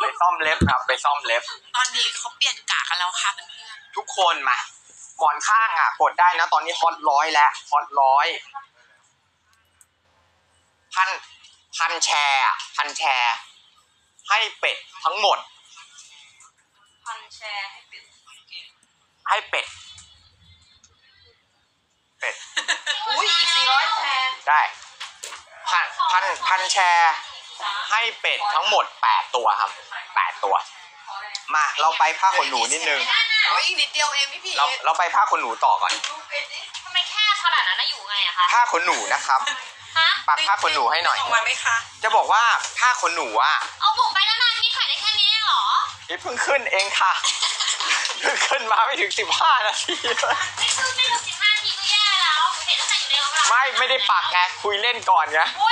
ไปซ่อมเล็บครับ ไปซ่อมเล็บ ตอนนี้เขาเปลี่ยนกะกันแล้วค่ะเพื่อนทุกคนมาหมอนข้างอะกดได้นะ ตอนนี้ฮอตร้อยแล้วฮอตร้อยพันพันแชร์อะพันแชร์ ให้เป็ดทั้งหมด ๆพันแชร์ให้เป็นให้เป็ด เป็ด อุ้ยอีกสี่ร้อยแชร์ได้พันพันพันแชร์ ให้เป็ดทั้งหมดแปดตัวครับแปดตัว มาเราไปผ้าขนหนูนิดนึง โอ้ยอีกนิดเดียวเองพี่พีเราเราไปผ้าขนหนูต่อก่อน ทำไมแค่ขนาดนั้นนะอยู่ไงอะคะผ้าขนหนูนะครับ ฮะปักผ้าขนหนูให้หน่อยส่งมาไหมคะจะบอกว่าผ้าขนหนูอะเอาบุ๋มไปนานๆนี่ถ่ายได้แค่นี้เองเหรอนี่เพิ่งขึ้นเองค่ะ เพิ่งขึ้นมาไม่ถึงสิบห้านาทีเลยไม่คือไม่ถึงสิบห้าทีก็แย่แล้วเห็นตั้งแต่อยู่ในโรงแรมไม่ไม่ได้ปักไงคุยเล่นก่อนไงโอ้ย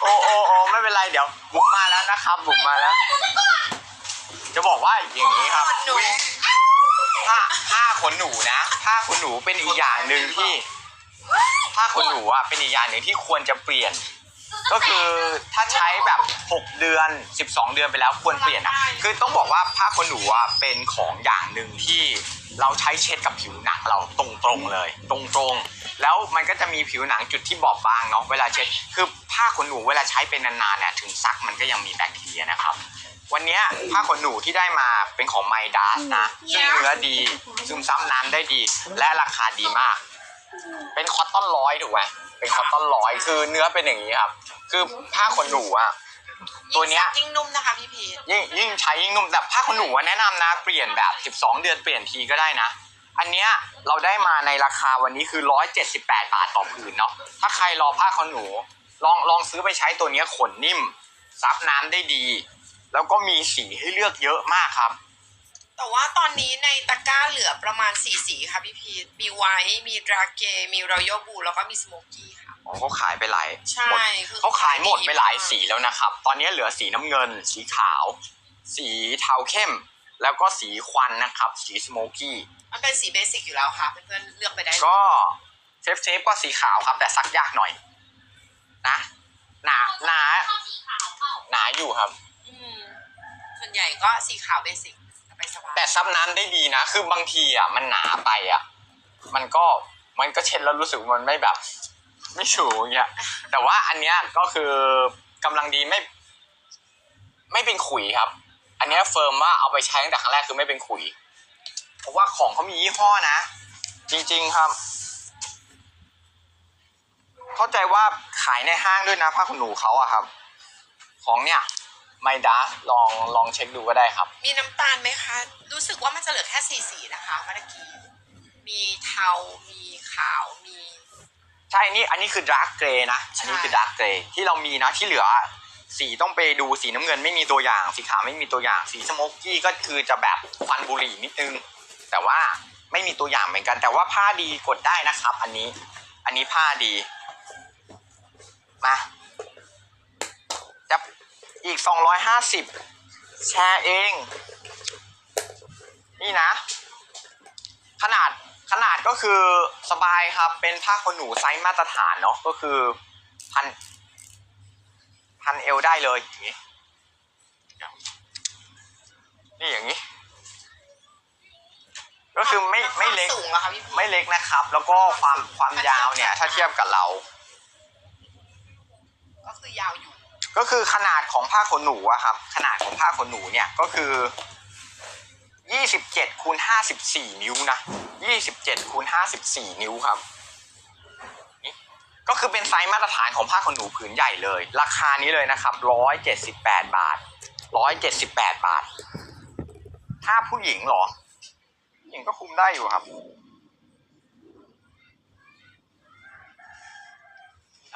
โอ้โอ้โอ้ไม่เป็นไรเดี๋ยวบุ๋มมาแล้วนะครับบุ๋มมาแล้ว จะบอกว่าอย่างนี้ครับหนูผ้าผ้าขนหนูนะผ้าขนหนูเป็นอีกอย่างหนึ่งที่ผ้าขนหนูอะเป็นอีกอย่างหนึ่งที่ควรจะเปลี่ยน ก็คือถ้าใช้แบบ 6 เดือน 12 เดือนไปแล้วควรเปลี่ยนอะคือต้องบอกว่าผ้าขนหนูอะเป็นของอย่างหนึ่งที่เราใช้เช็ดกับผิวหนังเราตรงๆเลย ตรงๆ แล้วมันก็จะมีผิวหนังจุดที่บอบบางเนาะเวลาเช็ด คือผ้าขนหนูเวลาใช้เป็นนานๆเนี่ยถึงซักมันก็ยังมีแบคทีเรียนะครับ วันนี้ผ้าขนหนูที่ได้มาเป็นของไมดัสนะซึ่งเนื้อดีซึมซับน้ำได้ดี และราคาดีมาก เป็นคอตตอนร้อยถูกไหมเป็นคอตตอนร้อยคือเนื้อเป็นอย่างนี้ครับ คือผ้าขนหนูอะ ตัวเนี้ยยิ่งนุ่มนะคะพี่พียิ่งยิ่งใช้ยิ่งนุ่มแต่ผ้าขนหนูอะแนะนำนะเปลี่ยนแบบ 12 เดือนเปลี่ยนทีก็ได้นะ อันเนี้ยเราได้มาในราคาวันนี้คือ 178 บาทต่อผืนเนาะถ้าใครรอผ้าขนหนู ลองลองซื้อไปใช้ตัวเนี้ยขนนิ่ม ซับน้ำได้ดี แล้วก็มีสีให้เลือกเยอะมากครับ แต่ว่าตอนนี้ในตะกร้าเหลือประมาณสี่สีค่ะพี่พีมีไวท์มีดราเก มีรอยัลบูแล้วก็มีสโมกี้ค่ะ อ๋อเขาขายไปหลายใช่หมดคือเขาขายหมดไปหลายสีแล้วนะครับ ตอนนี้เหลือสีน้ำเงิน สีขาว สีเทาเข้ม แล้วก็สีควันนะครับ สีสโมกี้ มันเป็นสีเบสิกอยู่แล้วค่ะเพื่อนๆเลือกไปได้ก็เซฟเซฟก็สีขาวครับ แต่ซักยากหน่อย นะหนาหนาชอบสีขาวเปล่าหนาอยู่ครับ อืมส่วนใหญ่ก็สีขาวเบสิก ไปสบายแต่ซับน้ำได้ดีนะ คือบางทีอะมันหนาไปอะ มันก็มันก็เช็ดแล้วรู้สึกมันไม่แบบ ไม่สูงอย่างเงี้ย แต่ว่าอันเนี้ยก็คือกำลังดีไม่ ไม่เป็นขุยครับ อันเนี้ยเฟิร์มว่าเอาไปใช้ตั้งแต่ครั้งแรกคือไม่เป็นขุย เพราะว่าของเขามียี่ห้อนะ จริง ๆครับ เข้าใจว่าขายในห้างด้วยนะผ้าขนหนูเขาอะครับ ของเนี่ย ไมดัสลองลองเช็คดูก็ได้ครับ มีน้ำตาลไหมคะ รู้สึกว่ามันจะเหลือแค่สีสีนะคะเมื่อกี้ มีเทา มีขาว มี ใช่นี่อันนี้คือดาร์กเกรย์นะ อันนี้คือดาร์กเกรย์ที่เรามีนะที่เหลือ สีต้องไปดูสีน้ำเงินไม่มีตัวอย่าง สีขาวไม่มีตัวอย่าง สีสโมกกี้ก็คือจะแบบควันบุหรี่นิดนึง แต่ว่าไม่มีตัวอย่างเหมือนกัน แต่ว่าผ้าดีกดได้นะครับ อันนี้ อันนี้ผ้าดี มาจะ อีกสองร้อยห้าสิบแชร์เอง นี่นะ ขนาดขนาดก็คือสบายครับ เป็นผ้าขนหนูไซส์มาตรฐานเนาะก็คือพันพันเอวได้เลยอย่างนี้ นี่อย่างนี้ ก็คือไม่ไม่เล็กความสูงแล้วค่ะพี่พีไม่เล็กนะครับ แล้วก็ความความยาวเนี่ย ถ้าเทียบกับเรา ก็คือยาวอยู่ ก็คือขนาดของผ้าขนหนูอะครับ ขนาดของผ้าขนหนูเนี่ยก็คือยี่สิบเจ็ดคูณห้าสิบสี่นิ้วนะยี่สิบเจ็ดคูณห้าสิบสี่นิ้วครับนี่ก็คือเป็นไซส์มาตรฐานของผ้าขนหนูผืนใหญ่เลย ราคานี้เลยนะครับร้อยเจ็ดสิบแปดบาทร้อยเจ็ดสิบแปดบาท ถ้าผู้หญิงเหรอผู้หญิงก็คุมได้อยู่ครับ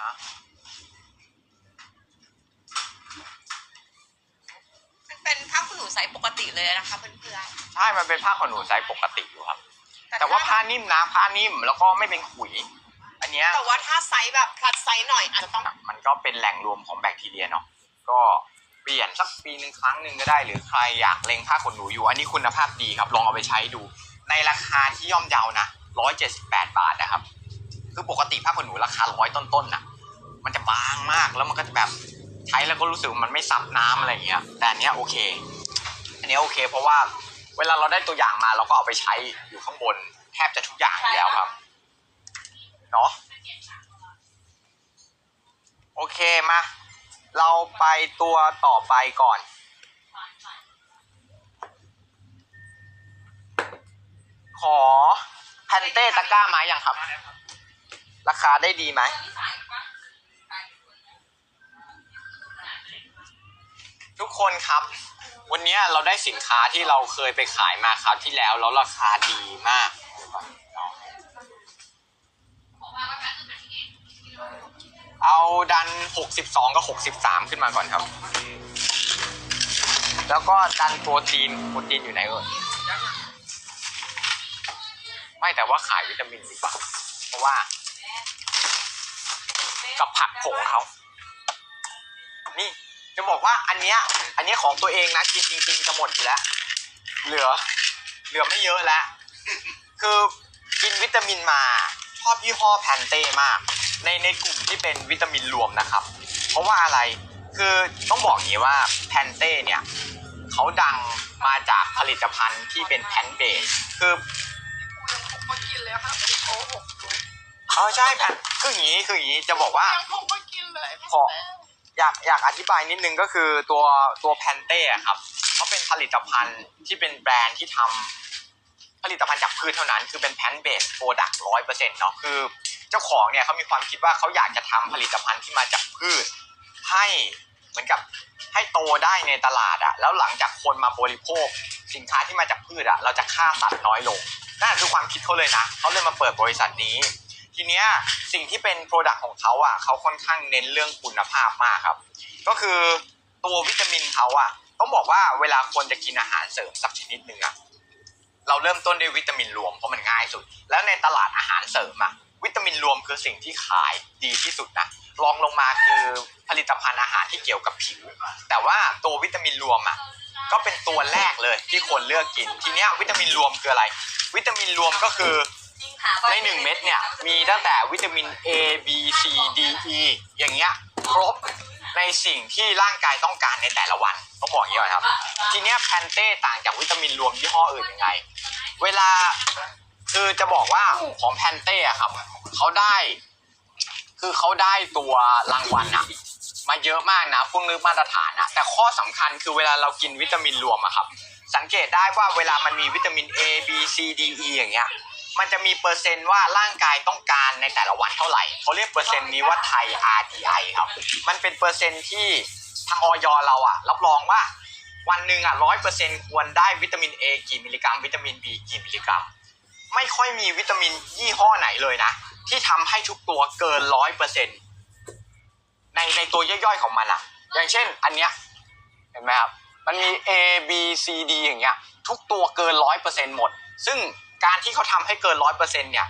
นะ ไซส์ปกติเลยนะคะเพื่อนใช่มันเป็นผ้าขนหนูไซส์ปกติอยู่ครับ ๆแต่ว่าผ้านิ่มนะผ้านิ่มแล้วก็ไม่เป็นขุย อันเนี้ยแต่ว่าถ้าไซส์แบบพลัดไซส์หน่อยอาจจะต้องมันก็เป็นแหล่งรวมของแบคทีเรียเนาะก็เปลี่ยนสักปีหนึ่งครั้งหนึ่งก็ได้หรือใครอยากเล็งผ้าขนหนูอยู่ อันนี้คุณภาพดีครับ ลองเอาไปใช้ดู ในราคาที่ย่อมเยานะร้อยเจ็ดสิบแปดบาทนะครับ คือปกติผ้าขนหนูราคาร้อยต้นๆน่ะ มันจะบางมากแล้วมันก็จะแบบใช้แล้วก็รู้สึกว่ามันไม่ซับน้ำอะไรอย่างเงี้ยแต่อันเนี้ยโอเค อันนี้โอเค เพราะว่าเวลาเราได้ตัวอย่างมาเราก็เอาไปใช้อยู่ข้างบน แทบจะทุกอย่างอยู่แล้วครับเนาะโอเคมา เราไปตัวต่อไปก่อนขอแพนเต้ตะก้าไม้ยังครับ ราคาได้ดีไหม ทุกคนครับ วันนี้เราได้สินค้าที่เราเคยไปขายมาคราวที่แล้ว แล้วราคาดีมาก เอาดัน 62 กับ 63 ขึ้นมาก่อนครับ แล้วก็ดันโปรตีนโปรตีนอยู่ไหนเอ่ยไม่แต่ว่าขายวิตามินดีกว่า เพราะว่า กับผักผงเขา นี่ จะบอกว่าอันเนี้ยอันเนี้ยของตัวเองนะกินจริงๆจะหมดอยู่แล้ว เหลือ เหลือไม่เยอะแล้ว คือกินวิตามินมาชอบยี่ห้อแพนเต้มาก ในในกลุ่มที่เป็นวิตามินรวมนะครับ เพราะว่าอะไรคือต้องบอกอย่างนี้ว่าแพนเต้เนี่ยเขาดังมาจากผลิตภัณฑ์ที่เป็นแพนเบสคือยังคงมากินเลยค่ะไม่ได้โกหกเลยเออใช่แพนคืออย่างนี้คืออย่างนี้จะบอกว่า ยังคงมากินเลยขอ อยากอยากอธิบายนิดนึงก็คือตัวตัวแพนเต้ครับเขาเป็นผลิตภัณฑ์ที่เป็นแบรนด์ที่ทำผลิตภัณฑ์จากพืชเท่านั้น คือเป็นแพนเบสโปรดักต์ร้อยเปอร์เซ็นต์เนาะคือเจ้าของเนี่ยเขามีความคิดว่าเขาอยากจะทำผลิตภัณฑ์ที่มาจากพืช ให้เหมือนกับให้โตได้ในตลาดอะแล้วหลังจากคนมาบริโภค สินค้าที่มาจากพืชอะเราจะฆ่าสัตว์น้อยลงนั่นคือความคิดเขาเลยนะเขาเลยมาเปิดบริษัทนี้ ทีเนี้ยสิ่งที่เป็นโปรดักต์ของเขาอะเขาค่อนข้างเน้นเรื่องคุณภาพมากครับ ก็คือตัววิตามินเขาอะต้องบอกว่าเวลาคนจะกินอาหารเสริมสักชนิดหนึ่งอะเราเริ่มต้นด้วยวิตามินรวมเพราะมันง่ายสุด แล้วในตลาดอาหารเสริมอะวิตามินรวมคือสิ่งที่ขายดีที่สุดนะรองลงมาคือผลิตภัณฑ์อาหารที่เกี่ยวกับผิว แต่ว่าตัววิตามินรวมอะก็เป็นตัวแรกเลยที่คนเลือกกิน ทีเนี้ยวิตามินรวมคืออะไร วิตามินรวมก็คือ ในหนึ่งเม็ดเนี่ยมีตั้งแต่วิตามิน A B C D E อย่างเงี้ยครบในสิ่งที่ร่างกายต้องการในแต่ละวันต้องบอกอย่างนี้ก่อนครับ ทีเนี้ยแพนเต้ต่างจากวิตามินรวมยี่ห้ออื่นยังไง เวลาคือจะบอกว่าของแพนเต้อะครับเขาได้ คือเขาได้ตัวรางวัลอะมาเยอะมากนะพวกนึกมาตรฐานอะแต่ข้อสำคัญคือเวลาเรากินวิตามินรวมอะครับ สังเกตได้ว่าเวลามันมีวิตามิน A B C D E อย่างเงี้ย มันจะมีเปอร์เซนต์ว่าร่างกายต้องการในแต่ละวันเท่าไหร่เขาเรียกเปอร์เซ็นต์นี้ว่าไทย RDI ครับ มันเป็นเปอร์เซ็นต์ที่ทางออยเราอะรับรองว่าวันหนึ่งอะร้อยเปอร์เซ็นต์ควรได้วิตามิน A กี่มิลลิกรัม วิตามิน B กี่มิลลิกรัม ไม่ค่อยมีวิตามินยี่ห้อไหนเลยนะ ที่ทำให้ทุกตัวเกินร้อยเปอร์เซ็นต์ในในตัวย่อยๆของมันอะอย่างเช่นอันเนี้ยเห็นไหมครับ มันมี A B C D อย่างเงี้ย ทุกตัวเกินร้อยเปอร์เซ็นต์หมด ซึ่ง การที่เขาทำให้เกินร้อยเปอร์เซ็นต์เนี่ย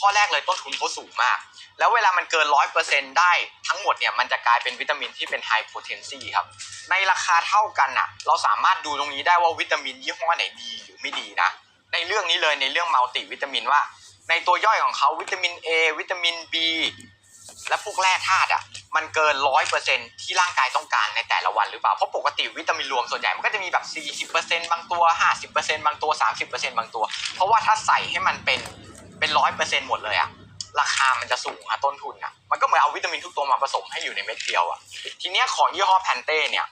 ข้อแรกเลยต้นทุนเขาสูงมาก แล้วเวลามันเกินร้อยเปอร์เซ็นต์ได้ทั้งหมดเนี่ยมันจะกลายเป็นวิตามินที่เป็นไฮโพเทนซีครับ ในราคาเท่ากันอะ เราสามารถดูตรงนี้ได้ว่าวิตามินยี่ห้อไหนดีหรือไม่ดีนะ ในเรื่องนี้เลยในเรื่องมัลติวิตามินว่า ในตัวย่อยของเขาวิตามิน A วิตามิน B และพวกแร่ธาตุอะมันเกินร้อยเปอร์เซ็นที่ร่างกายต้องการในแต่ละวันหรือเปล่า เพราะปกติวิตามินรวมส่วนใหญ่มันก็จะมีแบบสี่สิบเปอร์เซ็นบางตัวห้าสิบเปอร์เซ็นบางตัวสามสิบเปอร์เซ็นบางตัว เพราะว่าถ้าใส่ให้มันเป็นเป็นร้อยเปอร์เซ็นหมดเลยอะราคามันจะสูงอะต้นทุนอะมันก็เหมือนเอาวิตามินทุกตัวมาผสมให้อยู่ในเม็ดเดียวอะทีเนี้ยของยี่ห้อแพนเต้เนี่ย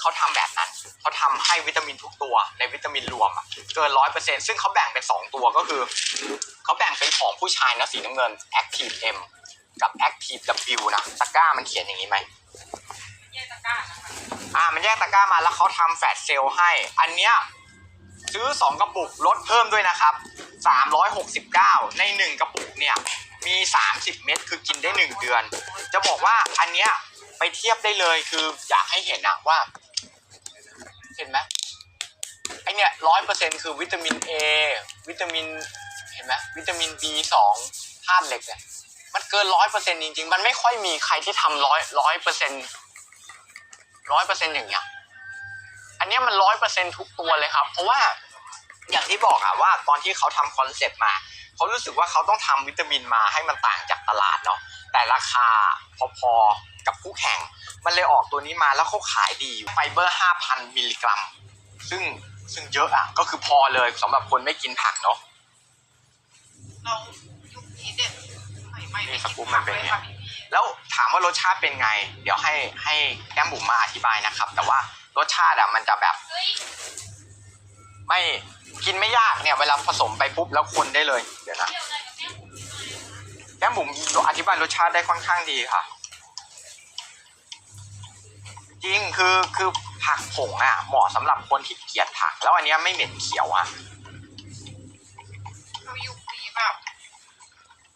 เขาทำแบบนั้นเขาทำให้วิตามินทุกตัวในวิตามินรวมอะเกินร้อยเปอร์เซ็นซึ่งเขาแบ่งเป็นสองตัวก็คือเขาแบ่งเป็นของผู้ชายนะสีน้ำเงิน Active M กับ Active W นะตะกร้ามันเขียนอย่างนี้ไหมแยกตะกร้านะคะอ่ามันแยกตะกร้ามาแล้วเขาทำแฟลชเซลล์ให้ อันเนี้ยซื้อ 2 กระปุกลดเพิ่มด้วยนะครับ 369 ใน 1 กระปุกเนี่ยมี 30 เม็ดคือกินได้ 1 เดือน จะบอกว่าอันเนี้ยไปเทียบได้เลยคืออยากให้เห็นนะว่า เห็นไหมไอเนี้ยร้อยเปอร์เซ็นคือวิตามิน A วิตามิน เห็นไหมวิตามิน B2 ธาตุเหล็กเนี่ย มันเกินร้อยเปอร์เซ็นต์จริงๆ มันไม่ค่อยมีใครที่ทำร้อยร้อยเปอร์เซ็นต์ร้อยเปอร์เซ็นต์อย่างเงี้ย อันเนี้ยมันร้อยเปอร์เซ็นต์ทุกตัวเลยครับ เพราะว่าอย่างที่บอกอะว่าตอนที่เขาทำคอนเซ็ปต์มา เขารู้สึกว่าเขาต้องทำวิตามินมาให้มันต่างจากตลาดเนาะ แต่ราคาพอๆกับคู่แข่ง มันเลยออกตัวนี้มาแล้วเขาขายดีไฟเบอร์ 5,000 มิลลิกรัม ซึ่งซึ่งเยอะอะก็คือพอเลยสำหรับคนไม่กินผักเนาะเรา ใหม่ๆนี่ไม่สกินกู๊ปมัผันกเป็นเลยไงค่ะพี่พีทแล้วถามว่ารสชาติเป็นไง เดี๋ยวให้ให้แก้มบุ๋มมาอธิบายนะครับ แต่ว่ารสชาติอะมันจะแบบเฮ้ยไม่กินไม่ยากเนี่ยเวลาผสมไปปุ๊บแล้วคนได้เลยเดี๋ยวนะเดี๋ยวอะไรกับแม่ผมหน่อยนะคะแก้มบุ๋มอธิบายรสชาติได้ค่อนข้างดีค่ะ จริงคือคือผักผงอะเหมาะสำหรับคนที่เกลียดผัก แล้วอันเนี้ยไม่เหม็นเขียวอะเรายุคนี้แบบ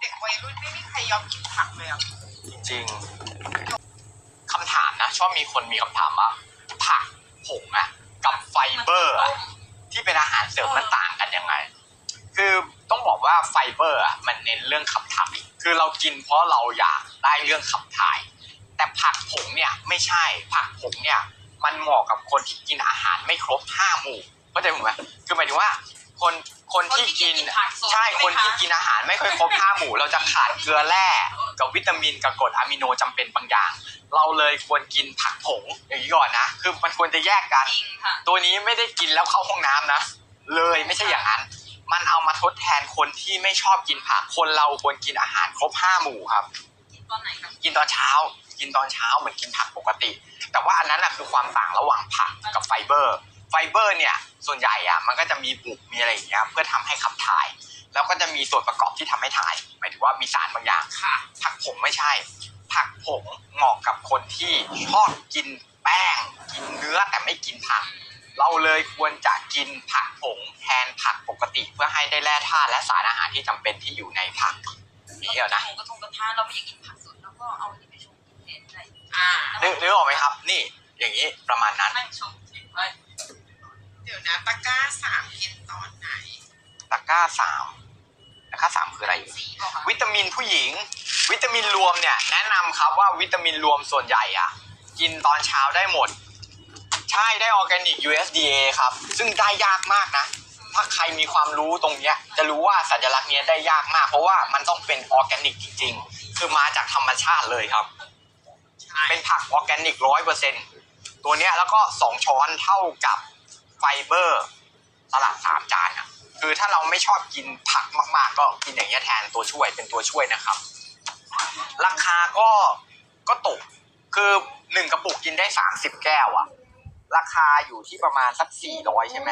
เด็กวัยรุ่นไม่มีใค รยอมกินผักเลยอะจริงๆคำถามนะ ชอบมีคนมีคำถามว่าผักผงอะกับไฟเบอร์อะที่เป็นอาหารเสริมมันต่างกันยังไง คือต้องบอกว่าไฟเบอร์อะมันเน้นเรื่องขับถ่าย คือเรากินเพราะเราอยากได้เรื่องขับถ่าย แต่ผักผงเนี่ยไม่ใช่ ผักผงเนี่ยมันเหมาะกับคนที่กินอาหารไม่ครบห้าหมู่เข้าใจผมไหมคือหมายถึงว่า คนคนที่กินผักสดใช่ไหมะคนที่กินอาหารไม่ค่อยครบห้าหมู่ เราจะขาดเกลือแร่กับวิตามินกับกรดอะมิโนจำเป็นบางอย่าง เราเลยควรกินผักผงอย่างนี้ก่อนนะ คือมันควรจะแยกกันจริงค่ะตัวนี้ไม่ได้กินแล้วเข้าห้องน้ำนะ เลยไม่ใช่อย่างนั้น มันเอามาทดแทนคนที่ไม่ชอบกินผักคนเราควรกินอาหารครบห้าหมู่ครับกินตอนไหนครับกินตอนเช้า กินตอนเช้าเหมือนกินผักปกติ แต่ว่าอันนั้นนะคือความต่างระหว่างผักกับไฟเบอร์ ไฟเบอร์เนี่ยส่วนใหญ่อะมันก็จะมีบุกมีอะไรอย่างเงี้ยเพื่อทำให้ขับถ่าย แล้วก็จะมีส่วนประกอบที่ทำให้ถ่ายหมายถึงว่ามีสารบางอย่างค่ะผักผงไม่ใช่ ผักผงเหมาะกับคนที่ชอบกินแป้ง กินเนื้อแต่ไม่กินผัก เราเลยควรจะกินผักผงแทนผักปกติเพื่อให้ได้แร่ธาตุและสารอาหารที่จำเป็นที่อยู่ในผักนี่เหรอนะหมูกระทงกระทะเราไม่อยากกินผักสดแล้วก็เอาอันนี้ไปชงกินแทนได้อ่านึกนึกออกไหมครับ นี่อย่างนี้ประมาณนั้นนั่งชงกินไป เดี๋ยวนะตะกร้าสามกินตอนไหนตะกร้าสามตะกร้าสามคืออะไร สีบอกค่ะวิตามินผู้หญิง วิตามินรวมเนี่ย แนะนำครับว่าวิตามินรวมส่วนใหญ่อะกินตอนเช้าได้หมด ใช่ได้ออร์แกนิก USDA ครับ ซึ่งได้ยากมากนะ ถ้าใครมีความรู้ตรงเนี้ย จะรู้ว่าสัญลักษณ์เนี้ยได้ยากมาก เพราะว่ามันต้องเป็นออร์แกนิกจริงๆ คือมาจากธรรมชาติเลยครับ ใช่เป็นผักออร์แกนิกร้อยเปอร์เซ็นตัวเนี้ยแล้วก็สองช้อนเท่ากับ ไฟเบอร์สลัดสามจานอะคือถ้าเราไม่ชอบกินผักมากๆ ก็กินอย่างเงี้ยแทนตัวช่วยเป็นตัวช่วยนะครับ ราคาก็ก็ตกคือหนึ่งกระปุกกินได้สามสิบแก้วอะราคาอยู่ที่ประมาณสักสี่ร้อยใช่ไหม